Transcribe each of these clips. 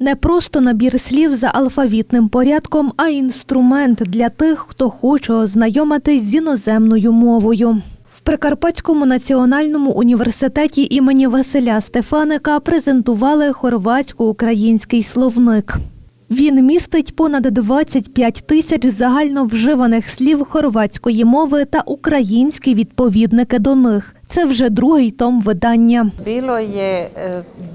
Не просто набір слів за алфавітним порядком, а інструмент для тих, хто хоче ознайомитись з іноземною мовою. В Прикарпатському національному університеті імені Василя Стефаника презентували хорватсько-український словник. Він містить понад 25 тисяч загально вживаних слів хорватської мови та українські відповідники до них. Це вже другий том видання. Bilo je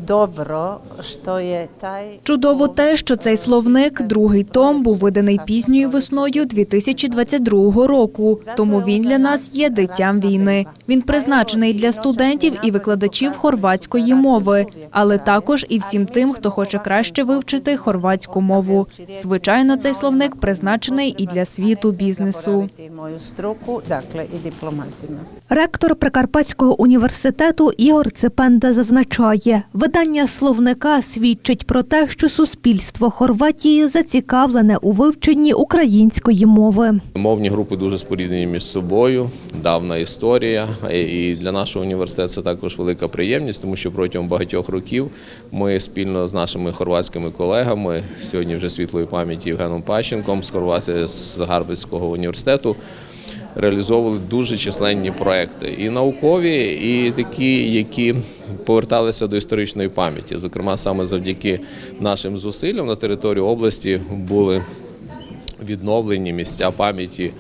dobro što je taj Чудово те, що цей словник, другий том, був виданий пізньою весною 2022 року. Тому він для нас є дитям війни. Він призначений для студентів і викладачів хорватської мови, але також і всім тим, хто хоче краще вивчити хорватську мову. Звичайно, цей словник призначений і для світу бізнесу. Ректор Прикарпатського університету Ігор Ципенда зазначає, видання словника свідчить про те, що суспільство Хорватії зацікавлене у вивченні української мови. Мовні групи дуже споріднені між собою, давна історія. І для нашого університету це також велика приємність, тому що протягом багатьох років ми спільно з нашими хорватськими колегами, сьогодні вже світлої пам'яті Євгеном Пащенком з Хорватії з Гарбицького університету. Реалізовували дуже численні проекти і наукові, і такі, які поверталися до історичної пам'яті. Зокрема, саме завдяки нашим зусиллям на території області були відновлені місця пам'яті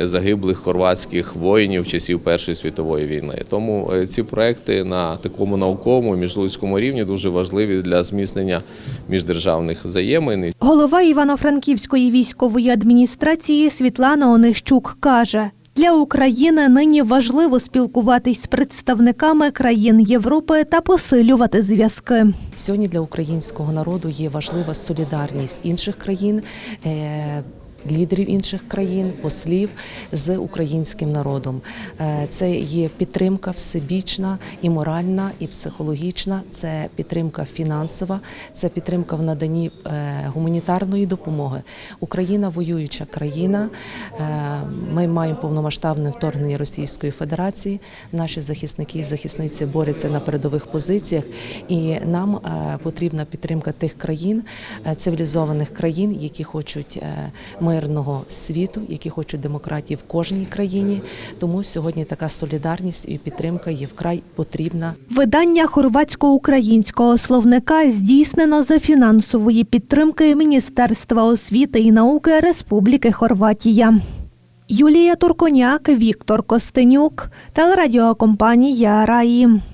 загиблих хорватських воїнів часів Першої світової війни. Тому е, ці проекти на такому науковому міжлудському рівні дуже важливі для зміцнення міждержавних взаємин. Голова Івано-Франківської військової адміністрації Світлана Онищук каже. Для України нині важливо спілкуватись з представниками країн Європи та посилювати зв'язки. Сьогодні для українського народу є важлива солідарність інших країн. Лідерів інших країн, послів з українським народом. Е, Це є підтримка всебічна і моральна, і психологічна. Це підтримка фінансова, це підтримка в наданні е, гуманітарної допомоги. Україна воююча країна. Е, Ми маємо повномасштабне вторгнення Російської Федерації. Наші захисники і захисниці борються на передових позиціях, і нам потрібна підтримка тих країн, цивілізованих країн, які хочуть е, мирного світу, які хочуть демократії в кожній країні. Тому сьогодні така солідарність і підтримка є вкрай потрібна. Видання хорватсько-українського словника здійснено за фінансової підтримки Міністерства освіти і науки Республіки Хорватія. Юлія Турконяк, Віктор Костенюк, телерадіокомпанія Раї.